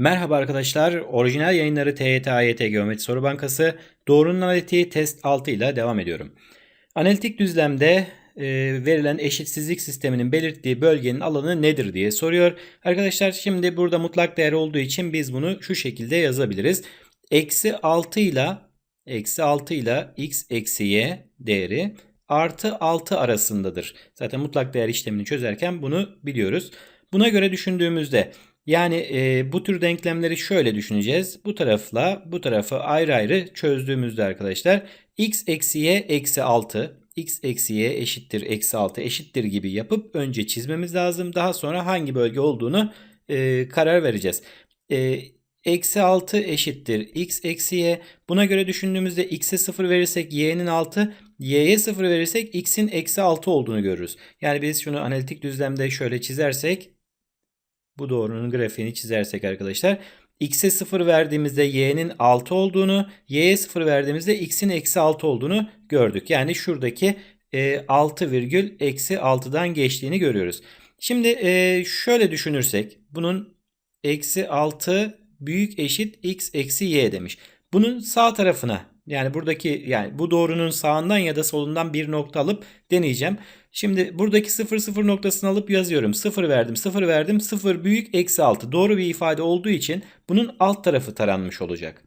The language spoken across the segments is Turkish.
Merhaba arkadaşlar. Orijinal yayınları TYT AYT Geometri Soru Bankası doğrunun analitiği test 6 ile devam ediyorum. Analitik düzlemde e, verilen eşitsizlik sisteminin belirttiği bölgenin alanı nedir diye soruyor. Arkadaşlar şimdi burada mutlak değer olduğu için biz bunu şu şekilde yazabiliriz. Eksi 6 ile eksi 6 ile x eksi y değeri artı 6 arasındadır. Zaten mutlak değer işlemini çözerken bunu biliyoruz. Buna göre düşündüğümüzde yani e, bu tür denklemleri şöyle düşüneceğiz. Bu tarafla bu tarafı ayrı ayrı çözdüğümüzde arkadaşlar x eksi y eksi 6 x eksi y eşittir eksi 6 eşittir gibi yapıp önce çizmemiz lazım. Daha sonra hangi bölge olduğunu e, karar vereceğiz. Eksi 6 eşittir x eksi y. Buna göre düşündüğümüzde x'e 0 verirsek y'nin 6 y'ye 0 verirsek x'in eksi 6 olduğunu görürüz. Yani biz şunu analitik düzlemde şöyle çizersek bu doğrunun grafiğini çizersek arkadaşlar x'e 0 verdiğimizde y'nin 6 olduğunu, y'ye 0 verdiğimizde x'in eksi 6 olduğunu gördük. Yani şuradaki e, 6 virgül eksi 6'dan geçtiğini görüyoruz. Şimdi e, şöyle düşünürsek bunun eksi 6 büyük eşit x eksi y demiş. Bunun sağ tarafına yani buradaki yani bu doğrunun sağından ya da solundan bir nokta alıp deneyeceğim. Şimdi buradaki 0 0 noktasını alıp yazıyorum. 0 verdim 0 verdim 0 büyük eksi 6 doğru bir ifade olduğu için bunun alt tarafı taranmış olacak.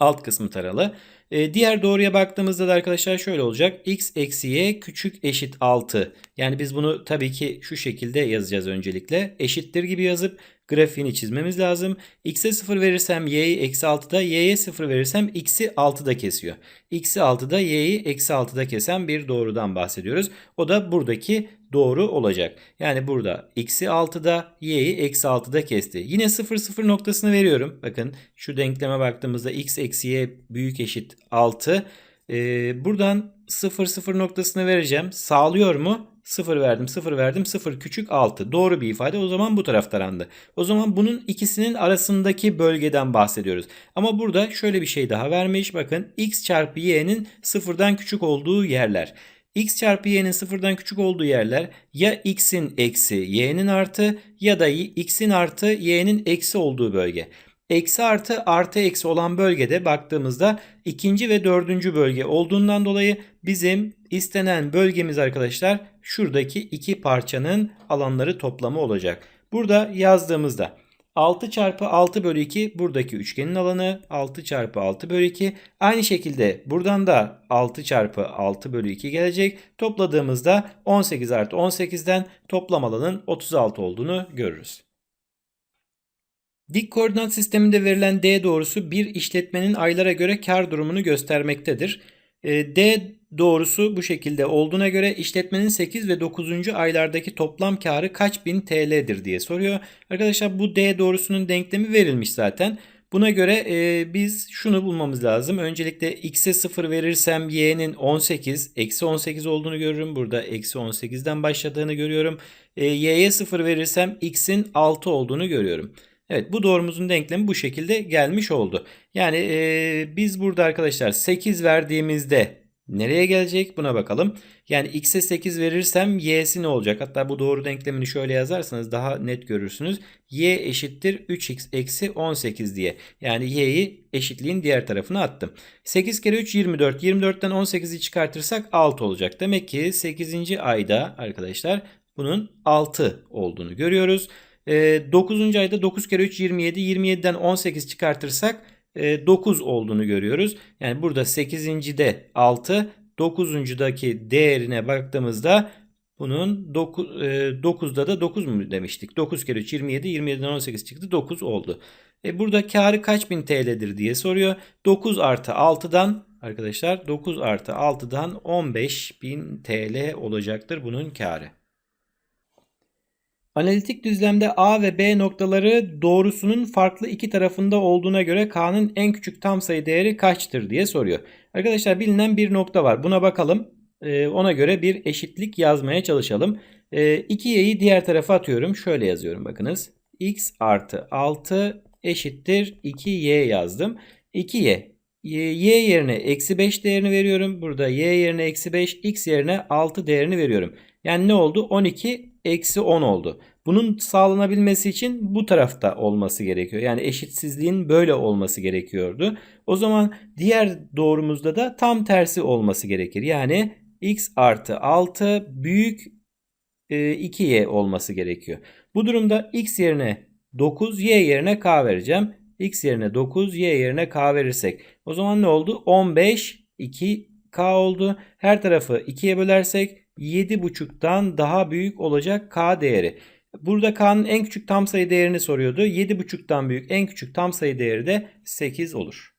Alt kısmı taralı. Ee, diğer doğruya baktığımızda da arkadaşlar şöyle olacak. x eksi y küçük eşit 6. Yani biz bunu tabii ki şu şekilde yazacağız öncelikle. Eşittir gibi yazıp grafiğini çizmemiz lazım. X'e 0 verirsem y'yi eksi 6'da, y'ye 0 verirsem x'i 6'da kesiyor. X'i 6'da, y'yi eksi 6'da kesen bir doğrudan bahsediyoruz. O da buradaki doğru olacak. Yani burada x'i 6'da, y'yi eksi 6'da kesti. Yine 0 0 noktasını veriyorum. Bakın şu denkleme baktığımızda x eksi y büyük eşit 6. Ee, buradan 0 0 noktasını vereceğim. Sağlıyor mu? 0 verdim 0 verdim 0 küçük 6 doğru bir ifade o zaman bu taraf tarandı. O zaman bunun ikisinin arasındaki bölgeden bahsediyoruz. Ama burada şöyle bir şey daha vermiş bakın x çarpı y'nin sıfırdan küçük olduğu yerler. x çarpı y'nin sıfırdan küçük olduğu yerler ya x'in eksi y'nin artı ya da x'in artı y'nin eksi olduğu bölge. Eksi artı artı eksi olan bölgede baktığımızda ikinci ve dördüncü bölge olduğundan dolayı bizim istenen bölgemiz arkadaşlar şuradaki iki parçanın alanları toplamı olacak. Burada yazdığımızda 6 çarpı 6 bölü 2 buradaki üçgenin alanı 6 çarpı 6 bölü 2. Aynı şekilde buradan da 6 çarpı 6 bölü 2 gelecek. Topladığımızda 18 artı 18'den toplam alanın 36 olduğunu görürüz. Dik koordinat sisteminde verilen D doğrusu bir işletmenin aylara göre kar durumunu göstermektedir. E, D doğrusu bu şekilde olduğuna göre işletmenin 8 ve 9. aylardaki toplam karı kaç bin TL'dir diye soruyor. Arkadaşlar bu D doğrusunun denklemi verilmiş zaten. Buna göre e, biz şunu bulmamız lazım. Öncelikle x'e 0 verirsem y'nin 18, eksi 18 olduğunu görürüm. Burada eksi 18'den başladığını görüyorum. E, y'ye 0 verirsem x'in 6 olduğunu görüyorum. Evet bu doğrumuzun denklemi bu şekilde gelmiş oldu. Yani e, biz burada arkadaşlar 8 verdiğimizde nereye gelecek buna bakalım. Yani x'e 8 verirsem y'si ne olacak? Hatta bu doğru denklemini şöyle yazarsanız daha net görürsünüz. y eşittir 3x eksi 18 diye. Yani y'yi eşitliğin diğer tarafına attım. 8 kere 3 24. 24'ten 18'i çıkartırsak 6 olacak. Demek ki 8. ayda arkadaşlar bunun 6 olduğunu görüyoruz. 9. Ee, ayda 9 kere 3 27. 27'den 18 çıkartırsak 9 e, olduğunu görüyoruz. Yani burada 8.de 6, 9.daki değerine baktığımızda bunun 9, 9'da e, da 9 mu demiştik? 9 kere 3 27, 27'den 18 çıktı 9 oldu. E burada karı kaç bin TL'dir diye soruyor. 9 artı 6'dan arkadaşlar 9 artı 6'dan 15 bin TL olacaktır bunun karı. Analitik düzlemde A ve B noktaları doğrusunun farklı iki tarafında olduğuna göre K'nın en küçük tam sayı değeri kaçtır diye soruyor. Arkadaşlar bilinen bir nokta var. Buna bakalım. Ee, ona göre bir eşitlik yazmaya çalışalım. Ee, 2y'yi diğer tarafa atıyorum. Şöyle yazıyorum bakınız. x artı 6 eşittir 2y yazdım. 2y. y yerine eksi 5 değerini veriyorum. Burada y yerine eksi 5, x yerine 6 değerini veriyorum. Yani ne oldu? 12 eksi 10 oldu. Bunun sağlanabilmesi için bu tarafta olması gerekiyor. Yani eşitsizliğin böyle olması gerekiyordu. O zaman diğer doğrumuzda da tam tersi olması gerekir. Yani x artı 6 büyük e, 2y olması gerekiyor. Bu durumda x yerine 9, y yerine k vereceğim. x yerine 9, y yerine k verirsek. O zaman ne oldu? 15, 2k oldu. Her tarafı 2'ye bölersek 7,5'tan daha büyük olacak k değeri. Burada k'nın en küçük tam sayı değerini soruyordu. 7,5'tan büyük en küçük tam sayı değeri de 8 olur.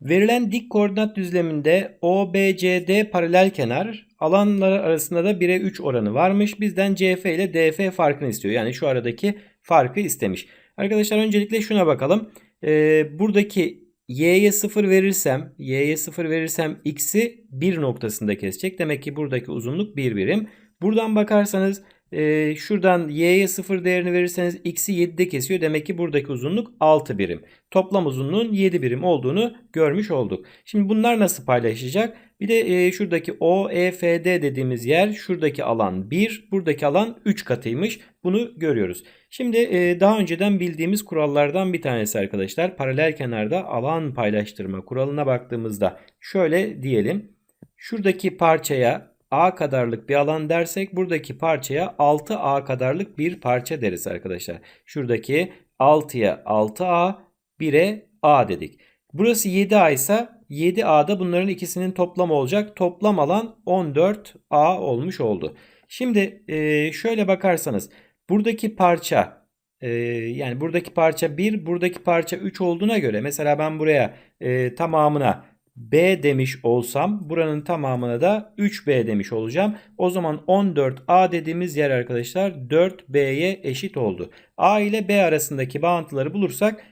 Verilen dik koordinat düzleminde OBCD paralel kenar alanları arasında da 1'e 3 oranı varmış. Bizden CF ile DF farkını istiyor. Yani şu aradaki farkı istemiş. Arkadaşlar öncelikle şuna bakalım. Ee, buradaki y'ye 0 verirsem, y'ye 0 verirsem x'i 1 noktasında kesecek. Demek ki buradaki uzunluk 1 birim. Buradan bakarsanız e, şuradan y'ye 0 değerini verirseniz x'i 7'de kesiyor. Demek ki buradaki uzunluk 6 birim. Toplam uzunluğun 7 birim olduğunu görmüş olduk. Şimdi bunlar nasıl paylaşacak? Bir de e, şuradaki OEFD dediğimiz yer şuradaki alan 1, buradaki alan 3 katıymış. Bunu görüyoruz. Şimdi e, daha önceden bildiğimiz kurallardan bir tanesi arkadaşlar. Paralel kenarda alan paylaştırma kuralına baktığımızda şöyle diyelim. Şuradaki parçaya A kadarlık bir alan dersek buradaki parçaya 6A kadarlık bir parça deriz arkadaşlar. Şuradaki 6'ya 6A 1'e A dedik. Burası 7A ise 7A'da bunların ikisinin toplamı olacak. Toplam alan 14A olmuş oldu. Şimdi e, şöyle bakarsanız buradaki parça e, yani buradaki parça 1 buradaki parça 3 olduğuna göre mesela ben buraya e, tamamına B demiş olsam buranın tamamına da 3B demiş olacağım. O zaman 14A dediğimiz yer arkadaşlar 4B'ye eşit oldu. A ile B arasındaki bağıntıları bulursak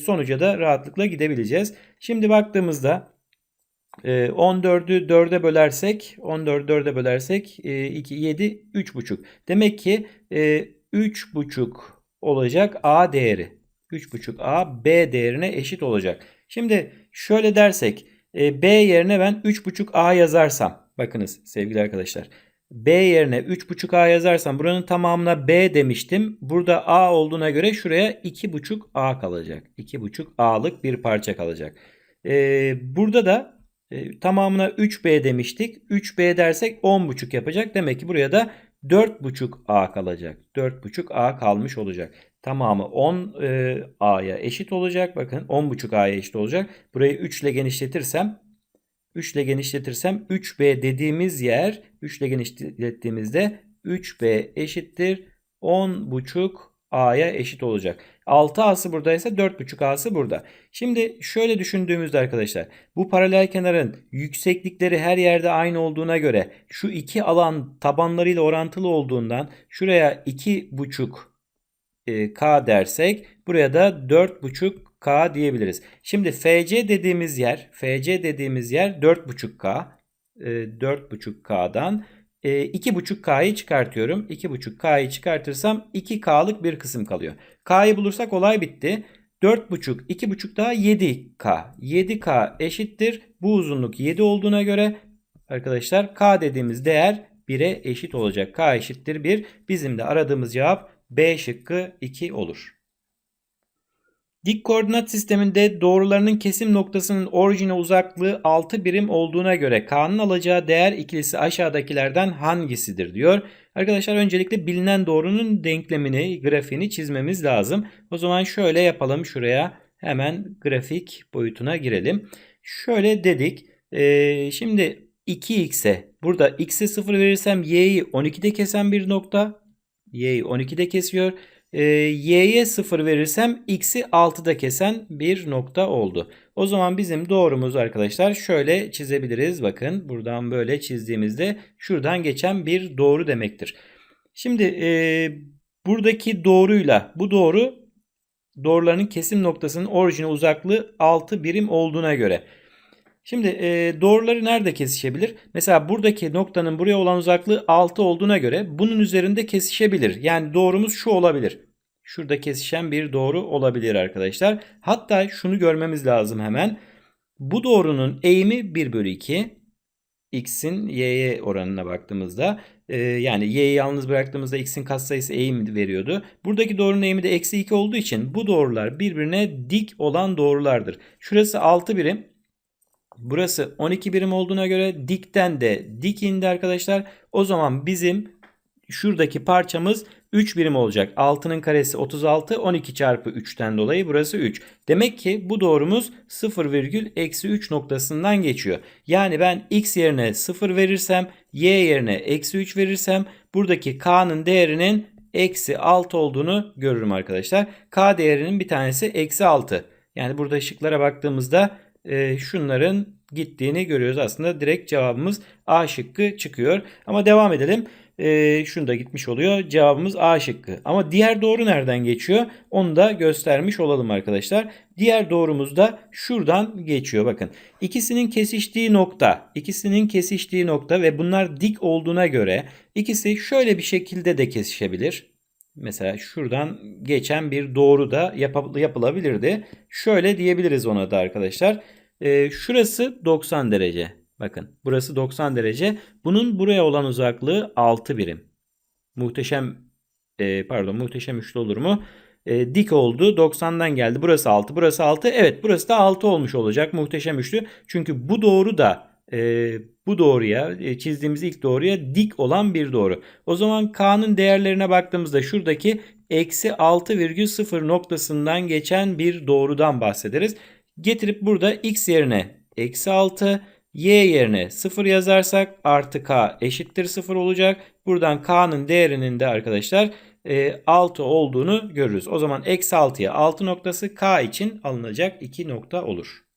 sonuca da rahatlıkla gidebileceğiz. Şimdi baktığımızda 14'ü 4'e bölersek 14'ü 4'e bölersek 2, 7, 3,5. Demek ki 3,5 olacak A değeri. 3,5A B değerine eşit olacak. Şimdi şöyle dersek B yerine ben 3,5A yazarsam bakınız sevgili arkadaşlar. B yerine 3,5A yazarsam buranın tamamına B demiştim. Burada A olduğuna göre şuraya 2,5A kalacak. 2,5A'lık bir parça kalacak. Ee, burada da e, tamamına 3B demiştik. 3B dersek 10,5 yapacak. Demek ki buraya da 4,5A kalacak. 4,5A kalmış olacak. Tamamı 10A'ya e, eşit olacak. Bakın 10,5A'ya eşit olacak. Burayı 3 ile genişletirsem 3 ile genişletirsem 3B dediğimiz yer 3 ile genişlettiğimizde 3B eşittir 10,5 A'ya eşit olacak. 6A'sı buradaysa 4,5A'sı burada. Şimdi şöyle düşündüğümüzde arkadaşlar bu paralel kenarın yükseklikleri her yerde aynı olduğuna göre şu iki alan tabanlarıyla orantılı olduğundan şuraya 2,5 e, K dersek buraya da 4,5 K diyebiliriz. Şimdi FC dediğimiz yer, FC dediğimiz yer 4,5K. E, 4,5K'dan e, 2,5K'yı çıkartıyorum. 2,5K'yı çıkartırsam 2K'lık bir kısım kalıyor. K'yı bulursak olay bitti. 4,5, 2,5 daha 7K. 7K eşittir. Bu uzunluk 7 olduğuna göre arkadaşlar K dediğimiz değer 1'e eşit olacak. K eşittir 1. Bizim de aradığımız cevap B şıkkı 2 olur. Dik koordinat sisteminde doğrularının kesim noktasının orijine uzaklığı 6 birim olduğuna göre K'nın alacağı değer ikilisi aşağıdakilerden hangisidir diyor. Arkadaşlar öncelikle bilinen doğrunun denklemini, grafiğini çizmemiz lazım. O zaman şöyle yapalım şuraya hemen grafik boyutuna girelim. Şöyle dedik. Ee, şimdi 2x'e burada x'e 0 verirsem y'yi 12'de kesen bir nokta. Y'yi 12'de kesiyor. E, y'ye 0 verirsem x'i 6'da kesen bir nokta oldu. O zaman bizim doğrumuz arkadaşlar şöyle çizebiliriz. Bakın buradan böyle çizdiğimizde şuradan geçen bir doğru demektir. Şimdi e, buradaki doğruyla bu doğru doğruların kesim noktasının orijine uzaklığı 6 birim olduğuna göre Şimdi e, doğruları nerede kesişebilir? Mesela buradaki noktanın buraya olan uzaklığı 6 olduğuna göre bunun üzerinde kesişebilir. Yani doğrumuz şu olabilir. Şurada kesişen bir doğru olabilir arkadaşlar. Hatta şunu görmemiz lazım hemen. Bu doğrunun eğimi 1 bölü 2. x'in y'ye oranına baktığımızda e, yani y'yi yalnız bıraktığımızda x'in katsayısı eğim veriyordu. Buradaki doğrunun eğimi de eksi 2 olduğu için bu doğrular birbirine dik olan doğrulardır. Şurası 6 birim. Burası 12 birim olduğuna göre dikten de dik indi arkadaşlar. O zaman bizim şuradaki parçamız 3 birim olacak. 6'nın karesi 36. 12 çarpı 3'ten dolayı burası 3. Demek ki bu doğrumuz 0,-3 noktasından geçiyor. Yani ben x yerine 0 verirsem y yerine eksi 3 verirsem buradaki k'nın değerinin eksi 6 olduğunu görürüm arkadaşlar. K değerinin bir tanesi eksi 6. Yani burada şıklara baktığımızda e, şunların gittiğini görüyoruz. Aslında direkt cevabımız A şıkkı çıkıyor. Ama devam edelim. E, şunu da gitmiş oluyor. Cevabımız A şıkkı. Ama diğer doğru nereden geçiyor? Onu da göstermiş olalım arkadaşlar. Diğer doğrumuz da şuradan geçiyor. Bakın ikisinin kesiştiği nokta, ikisinin kesiştiği nokta ve bunlar dik olduğuna göre ikisi şöyle bir şekilde de kesişebilir. Mesela şuradan geçen bir doğru da yapılabilirdi. Şöyle diyebiliriz ona da arkadaşlar. Ee, şurası 90 derece. Bakın burası 90 derece. Bunun buraya olan uzaklığı 6 birim. Muhteşem e, pardon muhteşem üçlü olur mu? E, dik oldu. 90'dan geldi. Burası 6. Burası 6. Evet burası da 6 olmuş olacak. Muhteşem üçlü. Çünkü bu doğru da e, bu doğruya e, çizdiğimiz ilk doğruya dik olan bir doğru. O zaman K'nın değerlerine baktığımızda şuradaki eksi 6,0 noktasından geçen bir doğrudan bahsederiz. Getirip burada x yerine eksi 6 y yerine 0 yazarsak artı k eşittir 0 olacak. Buradan k'nın değerinin de arkadaşlar 6 e, olduğunu görürüz. O zaman eksi 6'ya 6 noktası k için alınacak 2 nokta olur.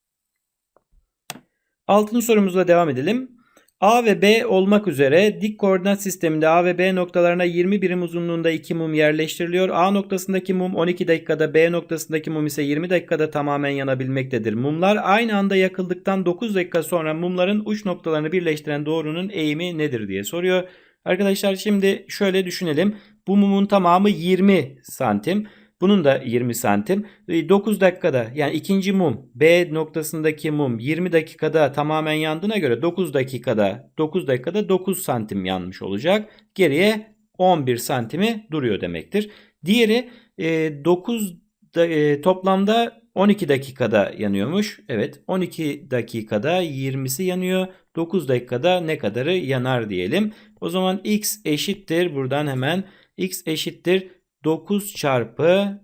Altıncı sorumuzla devam edelim. A ve B olmak üzere dik koordinat sisteminde A ve B noktalarına 20 birim uzunluğunda 2 mum yerleştiriliyor. A noktasındaki mum 12 dakikada, B noktasındaki mum ise 20 dakikada tamamen yanabilmektedir. Mumlar aynı anda yakıldıktan 9 dakika sonra mumların uç noktalarını birleştiren doğrunun eğimi nedir diye soruyor. Arkadaşlar şimdi şöyle düşünelim. Bu mumun tamamı 20 santim. Bunun da 20 santim. 9 e, dakikada yani ikinci mum B noktasındaki mum 20 dakikada tamamen yandığına göre 9 dakikada 9 dakikada 9 santim yanmış olacak. Geriye 11 santimi duruyor demektir. Diğeri 9 e, e, toplamda 12 dakikada yanıyormuş. Evet 12 dakikada 20'si yanıyor. 9 dakikada ne kadarı yanar diyelim. O zaman x eşittir buradan hemen x eşittir 9 çarpı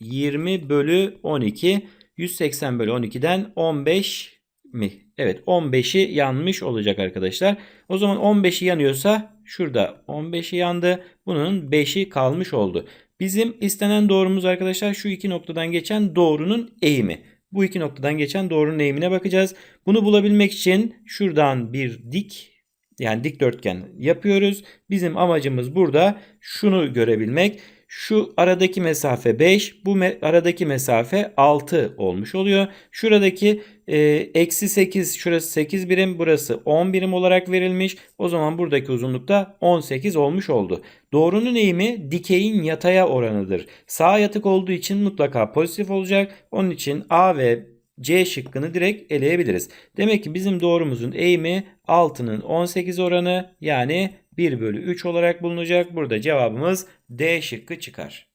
20 bölü 12 180 bölü 12'den 15 mi? Evet 15'i yanmış olacak arkadaşlar. O zaman 15'i yanıyorsa şurada 15'i yandı. Bunun 5'i kalmış oldu. Bizim istenen doğrumuz arkadaşlar şu iki noktadan geçen doğrunun eğimi. Bu iki noktadan geçen doğrunun eğimine bakacağız. Bunu bulabilmek için şuradan bir dik yani dikdörtgen yapıyoruz. Bizim amacımız burada şunu görebilmek. Şu aradaki mesafe 5, bu me aradaki mesafe 6 olmuş oluyor. Şuradaki e, eksi 8, şurası 8 birim, burası 10 birim olarak verilmiş. O zaman buradaki uzunluk da 18 olmuş oldu. Doğrunun eğimi dikeyin yataya oranıdır. Sağ yatık olduğu için mutlaka pozitif olacak. Onun için A ve C şıkkını direkt eleyebiliriz. Demek ki bizim doğrumuzun eğimi 6'nın 18 oranı yani 1 bölü 3 olarak bulunacak. Burada cevabımız D şıkkı çıkar.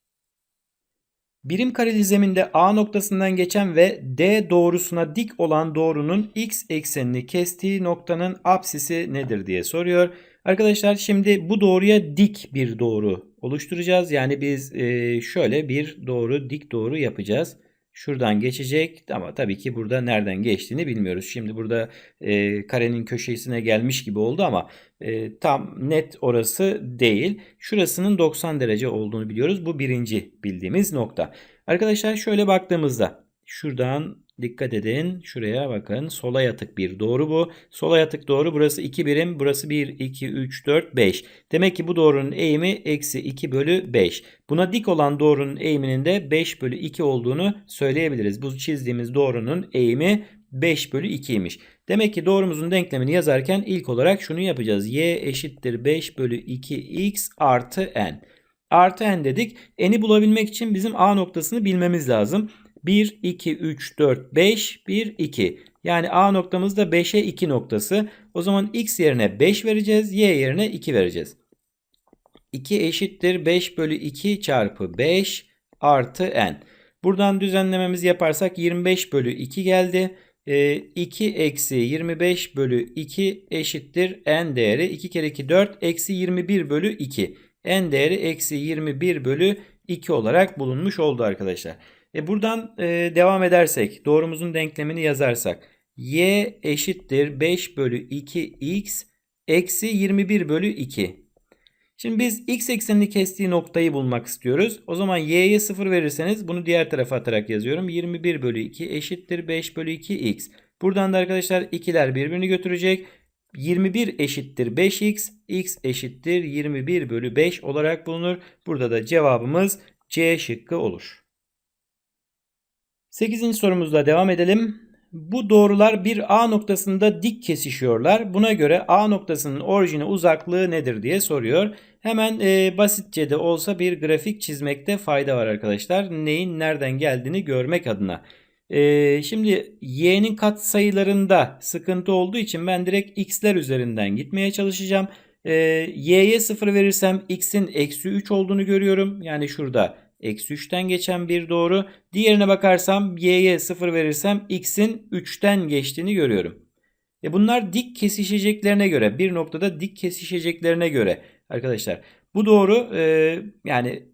Birim kareli zeminde A noktasından geçen ve D doğrusuna dik olan doğrunun x eksenini kestiği noktanın apsisi nedir diye soruyor. Arkadaşlar şimdi bu doğruya dik bir doğru oluşturacağız. Yani biz şöyle bir doğru dik doğru yapacağız şuradan geçecek ama tabii ki burada nereden geçtiğini bilmiyoruz. Şimdi burada e, karenin köşesine gelmiş gibi oldu ama e, tam net orası değil. Şurasının 90 derece olduğunu biliyoruz. Bu birinci bildiğimiz nokta. Arkadaşlar şöyle baktığımızda şuradan Dikkat edin. Şuraya bakın. Sola yatık bir doğru bu. Sola yatık doğru. Burası 2 birim. Burası 1, 2, 3, 4, 5. Demek ki bu doğrunun eğimi eksi 2 bölü 5. Buna dik olan doğrunun eğiminin de 5 bölü 2 olduğunu söyleyebiliriz. Bu çizdiğimiz doğrunun eğimi 5 bölü 2'ymiş. Demek ki doğrumuzun denklemini yazarken ilk olarak şunu yapacağız. y eşittir 5 bölü 2x artı n. Artı n dedik. N'i bulabilmek için bizim a noktasını bilmemiz lazım. 1, 2, 3, 4, 5, 1, 2. Yani A noktamız da 5'e 2 noktası. O zaman x yerine 5 vereceğiz. Y yerine 2 vereceğiz. 2 eşittir 5 bölü 2 çarpı 5 artı n. Buradan düzenlememizi yaparsak 25 bölü 2 geldi. 2 eksi 25 bölü 2 eşittir n değeri. 2 kere 2 4 eksi 21 bölü 2. n değeri eksi 21 bölü 2 olarak bulunmuş oldu arkadaşlar. E buradan e, devam edersek doğrumuzun denklemini yazarsak y eşittir 5 bölü 2x eksi 21 bölü 2. Şimdi biz x eksenini kestiği noktayı bulmak istiyoruz. O zaman y'ye 0 verirseniz bunu diğer tarafa atarak yazıyorum. 21 bölü 2 eşittir 5 bölü 2x. Buradan da arkadaşlar ikiler birbirini götürecek. 21 eşittir 5x, x eşittir 21 bölü 5 olarak bulunur. Burada da cevabımız C şıkkı olur. 8. sorumuzla devam edelim. Bu doğrular bir A noktasında dik kesişiyorlar. Buna göre A noktasının orijine uzaklığı nedir diye soruyor. Hemen e, basitçe de olsa bir grafik çizmekte fayda var arkadaşlar. Neyin nereden geldiğini görmek adına. E, şimdi y'nin katsayılarında sıkıntı olduğu için ben direkt x'ler üzerinden gitmeye çalışacağım. E, y'ye 0 verirsem x'in eksi 3 olduğunu görüyorum. Yani şurada eksi 3'ten geçen bir doğru. Diğerine bakarsam y'ye 0 verirsem x'in 3'ten geçtiğini görüyorum. E bunlar dik kesişeceklerine göre bir noktada dik kesişeceklerine göre arkadaşlar bu doğru e, yani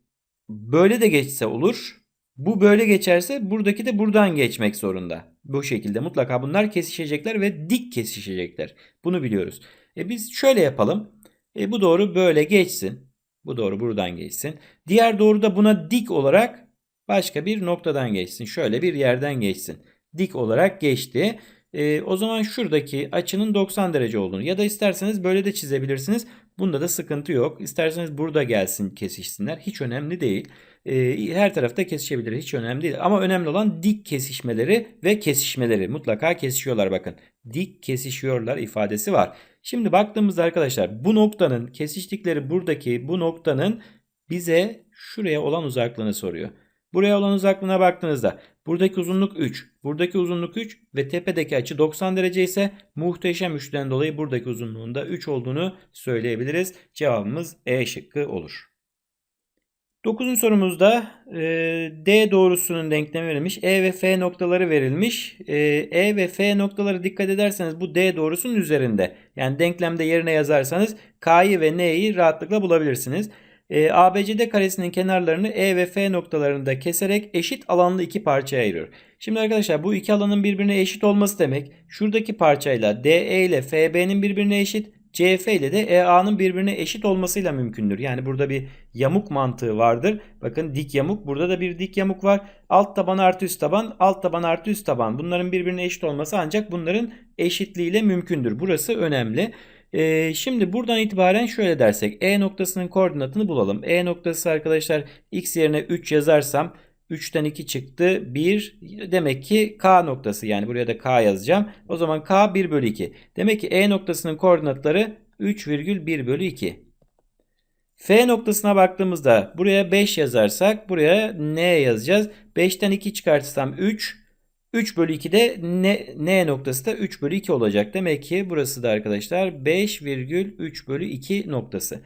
böyle de geçse olur. Bu böyle geçerse buradaki de buradan geçmek zorunda. Bu şekilde mutlaka bunlar kesişecekler ve dik kesişecekler. Bunu biliyoruz. E biz şöyle yapalım. E bu doğru böyle geçsin. Bu doğru buradan geçsin. Diğer doğru da buna dik olarak başka bir noktadan geçsin. Şöyle bir yerden geçsin. Dik olarak geçti. E, o zaman şuradaki açının 90 derece olduğunu ya da isterseniz böyle de çizebilirsiniz. Bunda da sıkıntı yok. İsterseniz burada gelsin kesişsinler. Hiç önemli değil. E, her tarafta kesişebilir. Hiç önemli değil. Ama önemli olan dik kesişmeleri ve kesişmeleri. Mutlaka kesişiyorlar bakın. Dik kesişiyorlar ifadesi var. Şimdi baktığımızda arkadaşlar bu noktanın kesiştikleri buradaki bu noktanın bize şuraya olan uzaklığını soruyor. Buraya olan uzaklığına baktığınızda buradaki uzunluk 3, buradaki uzunluk 3 ve tepedeki açı 90 derece ise muhteşem üçten dolayı buradaki uzunluğun da 3 olduğunu söyleyebiliriz. Cevabımız E şıkkı olur. 9. sorumuzda e, D doğrusunun denklemi verilmiş. E ve F noktaları verilmiş. E, e ve F noktaları dikkat ederseniz bu D doğrusunun üzerinde. Yani denklemde yerine yazarsanız K'yı ve N'yi rahatlıkla bulabilirsiniz. E, ABCD karesinin kenarlarını E ve F noktalarında keserek eşit alanlı iki parçaya ayırıyor. Şimdi arkadaşlar bu iki alanın birbirine eşit olması demek şuradaki parçayla DE ile FB'nin birbirine eşit CF ile de EA'nın birbirine eşit olmasıyla mümkündür. Yani burada bir yamuk mantığı vardır. Bakın dik yamuk. Burada da bir dik yamuk var. Alt taban artı üst taban, alt taban artı üst taban. Bunların birbirine eşit olması ancak bunların eşitliğiyle mümkündür. Burası önemli. Ee, şimdi buradan itibaren şöyle dersek. E noktasının koordinatını bulalım. E noktası arkadaşlar x yerine 3 yazarsam 3'ten 2 çıktı. 1 demek ki K noktası yani buraya da K yazacağım. O zaman K 1 bölü 2. Demek ki E noktasının koordinatları 3,1 bölü 2. F noktasına baktığımızda buraya 5 yazarsak buraya N yazacağız. 5'ten 2 çıkartırsam 3. 3 bölü 2 de N, N noktası da 3 bölü 2 olacak. Demek ki burası da arkadaşlar 5,3 bölü 2 noktası.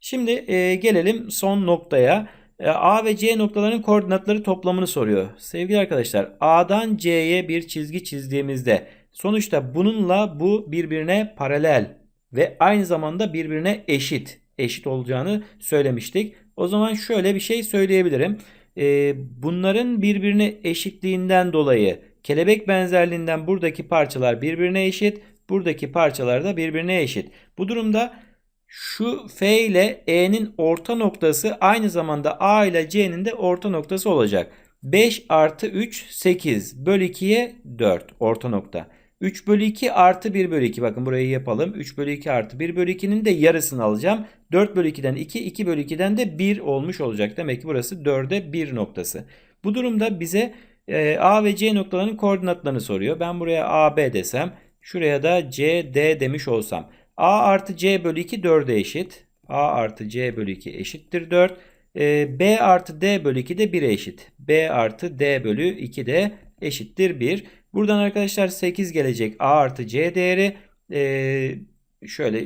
Şimdi e, gelelim son noktaya. E, A ve C noktalarının koordinatları toplamını soruyor. Sevgili arkadaşlar A'dan C'ye bir çizgi çizdiğimizde sonuçta bununla bu birbirine paralel ve aynı zamanda birbirine eşit eşit olacağını söylemiştik. O zaman şöyle bir şey söyleyebilirim. Ee, bunların birbirine eşitliğinden dolayı kelebek benzerliğinden buradaki parçalar birbirine eşit. Buradaki parçalar da birbirine eşit. Bu durumda şu F ile E'nin orta noktası aynı zamanda A ile C'nin de orta noktası olacak. 5 artı 3 8 bölü 2'ye 4 orta nokta. 3 bölü 2 artı 1 bölü 2 bakın burayı yapalım. 3 bölü 2 artı 1 bölü 2'nin de yarısını alacağım. 4 bölü 2'den 2 2 bölü 2'den de 1 olmuş olacak. Demek ki burası 4'e 1 noktası. Bu durumda bize e, A ve C noktalarının koordinatlarını soruyor. Ben buraya AB desem şuraya da CD demiş olsam. A artı C bölü 2 4'e eşit. A artı C bölü 2 eşittir 4. E, B artı D bölü 2 de 1'e eşit. B artı D bölü 2 de eşittir 1. Buradan arkadaşlar 8 gelecek. A artı C değeri ee, şöyle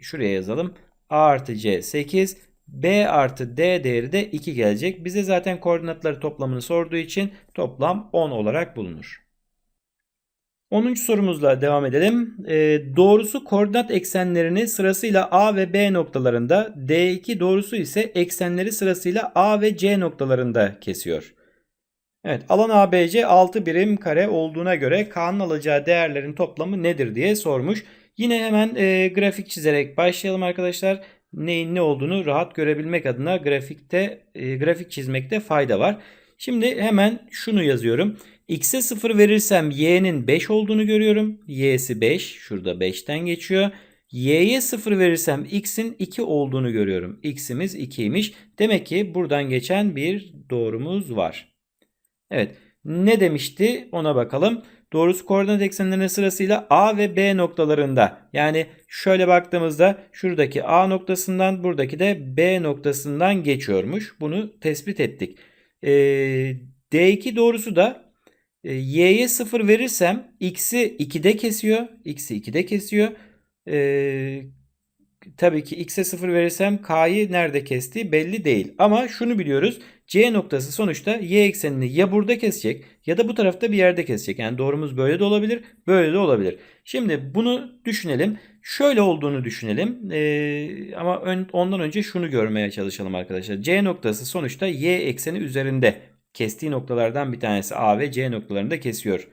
şuraya yazalım. A artı C 8. B artı D değeri de 2 gelecek. Bize zaten koordinatları toplamını sorduğu için toplam 10 olarak bulunur. 10. sorumuzla devam edelim. Ee, doğrusu koordinat eksenlerini sırasıyla A ve B noktalarında, D2 doğrusu ise eksenleri sırasıyla A ve C noktalarında kesiyor. Evet, alan ABC 6 birim kare olduğuna göre K'nın alacağı değerlerin toplamı nedir diye sormuş. Yine hemen e, grafik çizerek başlayalım arkadaşlar. Neyin ne olduğunu rahat görebilmek adına grafikte e, grafik çizmekte fayda var. Şimdi hemen şunu yazıyorum. X'e 0 verirsem y'nin 5 olduğunu görüyorum. Y'si 5. Şurada 5'ten geçiyor. Y'ye 0 verirsem x'in 2 olduğunu görüyorum. X'imiz 2'ymiş. Demek ki buradan geçen bir doğrumuz var. Evet. Ne demişti ona bakalım. Doğrusu koordinat eksenlerine sırasıyla A ve B noktalarında yani şöyle baktığımızda şuradaki A noktasından buradaki de B noktasından geçiyormuş. Bunu tespit ettik. Ee, D2 doğrusu da Y'ye 0 verirsem X'i 2'de kesiyor. X'i 2'de kesiyor. Ee, tabii ki X'e 0 verirsem K'yı nerede kestiği belli değil. Ama şunu biliyoruz. C noktası sonuçta Y eksenini ya burada kesecek ya da bu tarafta bir yerde kesecek. Yani doğrumuz böyle de olabilir, böyle de olabilir. Şimdi bunu düşünelim. Şöyle olduğunu düşünelim. Ee, ama ön, ondan önce şunu görmeye çalışalım arkadaşlar. C noktası sonuçta Y ekseni üzerinde kestiği noktalardan bir tanesi A ve C noktalarında kesiyor.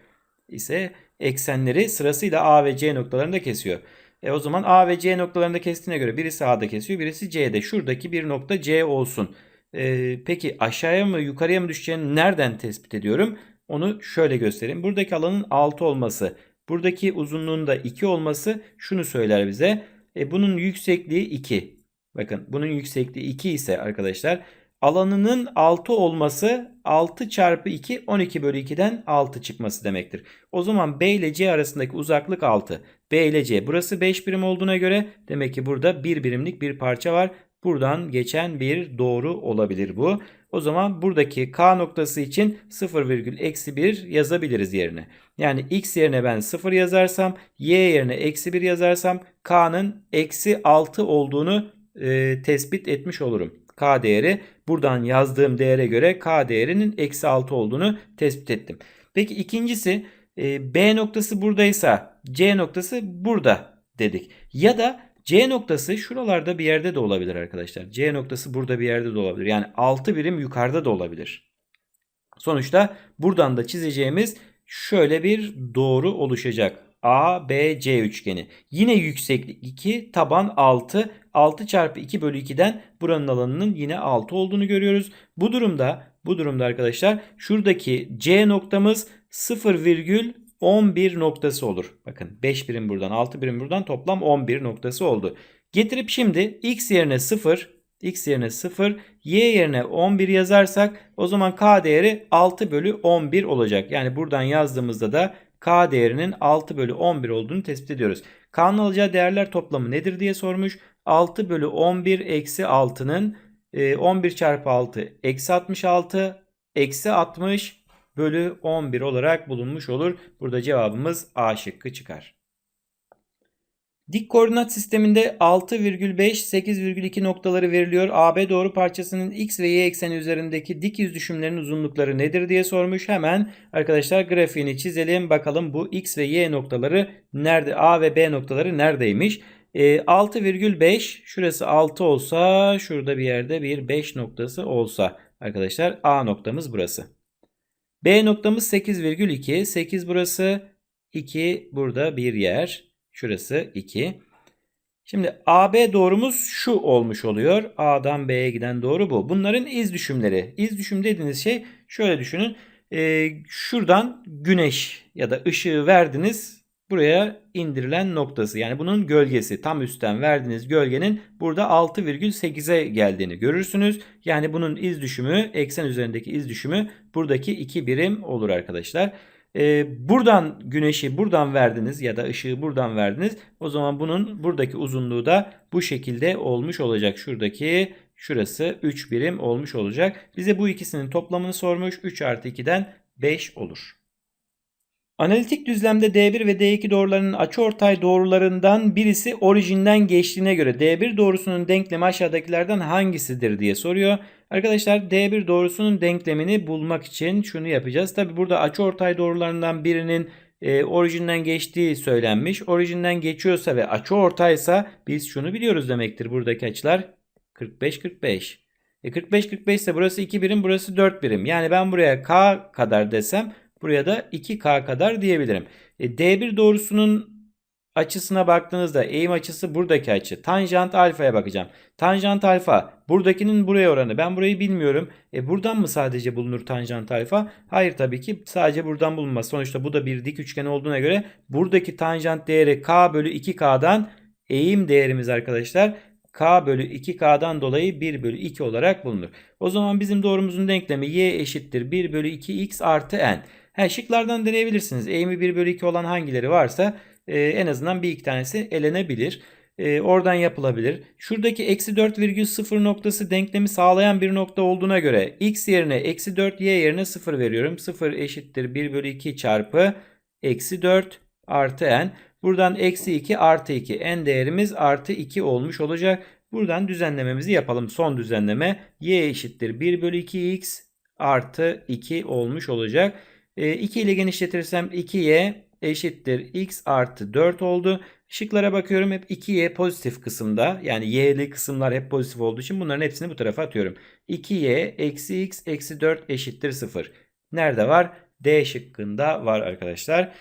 ise eksenleri sırasıyla A ve C noktalarında kesiyor. E o zaman A ve C noktalarında kestiğine göre birisi A'da kesiyor, birisi C'de. Şuradaki bir nokta C olsun. E, peki aşağıya mı yukarıya mı düşeceğini nereden tespit ediyorum? Onu şöyle göstereyim. Buradaki alanın 6 olması, buradaki uzunluğun da 2 olması şunu söyler bize. E, bunun yüksekliği 2. Bakın bunun yüksekliği 2 ise arkadaşlar alanının 6 olması 6 çarpı 2 12 bölü 2'den 6 çıkması demektir. O zaman B ile C arasındaki uzaklık 6. B ile C burası 5 birim olduğuna göre demek ki burada 1 birimlik bir parça var. Buradan geçen bir doğru olabilir bu. O zaman buradaki K noktası için 0,-1 yazabiliriz yerine. Yani X yerine ben 0 yazarsam Y yerine eksi 1 yazarsam K'nın eksi 6 olduğunu e, tespit etmiş olurum. K değeri buradan yazdığım değere göre K değerinin eksi 6 olduğunu tespit ettim. Peki ikincisi e, B noktası buradaysa C noktası burada dedik. Ya da C noktası şuralarda bir yerde de olabilir arkadaşlar. C noktası burada bir yerde de olabilir. Yani 6 birim yukarıda da olabilir. Sonuçta buradan da çizeceğimiz şöyle bir doğru oluşacak. A, B, C üçgeni. Yine yükseklik 2, taban 6. 6 çarpı 2 bölü 2'den buranın alanının yine 6 olduğunu görüyoruz. Bu durumda bu durumda arkadaşlar şuradaki C noktamız 0,11 noktası olur. Bakın 5 birim buradan 6 birim buradan toplam 11 noktası oldu. Getirip şimdi x yerine 0 x yerine 0 y yerine 11 yazarsak o zaman k değeri 6 bölü 11 olacak. Yani buradan yazdığımızda da k değerinin 6 bölü 11 olduğunu tespit ediyoruz. K'nın alacağı değerler toplamı nedir diye sormuş. 6 bölü 11 eksi 6'nın 11 çarpı 6 eksi 66 eksi 60 bölü 11 olarak bulunmuş olur. Burada cevabımız A şıkkı çıkar. Dik koordinat sisteminde 6,5 8,2 noktaları veriliyor. AB doğru parçasının x ve y ekseni üzerindeki dik yüz uzunlukları nedir diye sormuş. Hemen arkadaşlar grafiğini çizelim. Bakalım bu x ve y noktaları nerede? A ve B noktaları neredeymiş? E, 6,5 şurası 6 olsa şurada bir yerde bir 5 noktası olsa arkadaşlar A noktamız burası. B noktamız 8,2. 8 burası 2 burada bir yer. Şurası 2. Şimdi AB doğrumuz şu olmuş oluyor. A'dan B'ye giden doğru bu. Bunların iz düşümleri. İz düşüm dediğiniz şey şöyle düşünün. Ee, şuradan güneş ya da ışığı verdiniz. Buraya indirilen noktası yani bunun gölgesi tam üstten verdiğiniz gölgenin burada 6,8'e geldiğini görürsünüz. Yani bunun iz düşümü eksen üzerindeki iz düşümü buradaki 2 birim olur arkadaşlar. Ee, buradan güneşi buradan verdiniz ya da ışığı buradan verdiniz. O zaman bunun buradaki uzunluğu da bu şekilde olmuş olacak. Şuradaki şurası 3 birim olmuş olacak. Bize bu ikisinin toplamını sormuş. 3 artı 2'den 5 olur. Analitik düzlemde D1 ve D2 doğrularının açıortay doğrularından birisi orijinden geçtiğine göre D1 doğrusunun denklemi aşağıdakilerden hangisidir diye soruyor. Arkadaşlar D1 doğrusunun denklemini bulmak için şunu yapacağız. Tabi burada açıortay doğrularından birinin e, orijinden geçtiği söylenmiş. Orijinden geçiyorsa ve açıortaysa biz şunu biliyoruz demektir. Buradaki açılar 45 45. E 45 45 ise burası 2 birim, burası 4 birim. Yani ben buraya k kadar desem buraya da 2k kadar diyebilirim. E, D1 doğrusunun açısına baktığınızda eğim açısı buradaki açı. Tanjant alfaya bakacağım. Tanjant alfa buradakinin buraya oranı. Ben burayı bilmiyorum. E buradan mı sadece bulunur tanjant alfa? Hayır tabii ki sadece buradan bulunmaz. Sonuçta bu da bir dik üçgen olduğuna göre buradaki tanjant değeri k bölü 2k'dan eğim değerimiz arkadaşlar k bölü 2k'dan dolayı 1 bölü 2 olarak bulunur. O zaman bizim doğrumuzun denklemi y eşittir 1 bölü 2x artı n. He, şıklardan deneyebilirsiniz. Eğimi 1 bölü 2 olan hangileri varsa e, en azından bir iki tanesi elenebilir. E, oradan yapılabilir. Şuradaki eksi 4,0 noktası denklemi sağlayan bir nokta olduğuna göre x yerine eksi 4 y yerine 0 veriyorum. 0 eşittir 1 bölü 2 çarpı eksi 4 artı n. Buradan eksi 2 artı 2 n değerimiz artı 2 olmuş olacak. Buradan düzenlememizi yapalım. Son düzenleme y eşittir 1 bölü 2x artı 2 olmuş olacak. E, 2 ile genişletirsem 2y eşittir x artı 4 oldu. Şıklara bakıyorum hep 2y pozitif kısımda. Yani y'li kısımlar hep pozitif olduğu için bunların hepsini bu tarafa atıyorum. 2y eksi x eksi 4 eşittir 0. Nerede var? D şıkkında var arkadaşlar.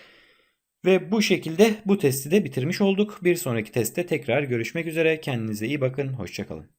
Ve bu şekilde bu testi de bitirmiş olduk. Bir sonraki testte tekrar görüşmek üzere. Kendinize iyi bakın. Hoşçakalın.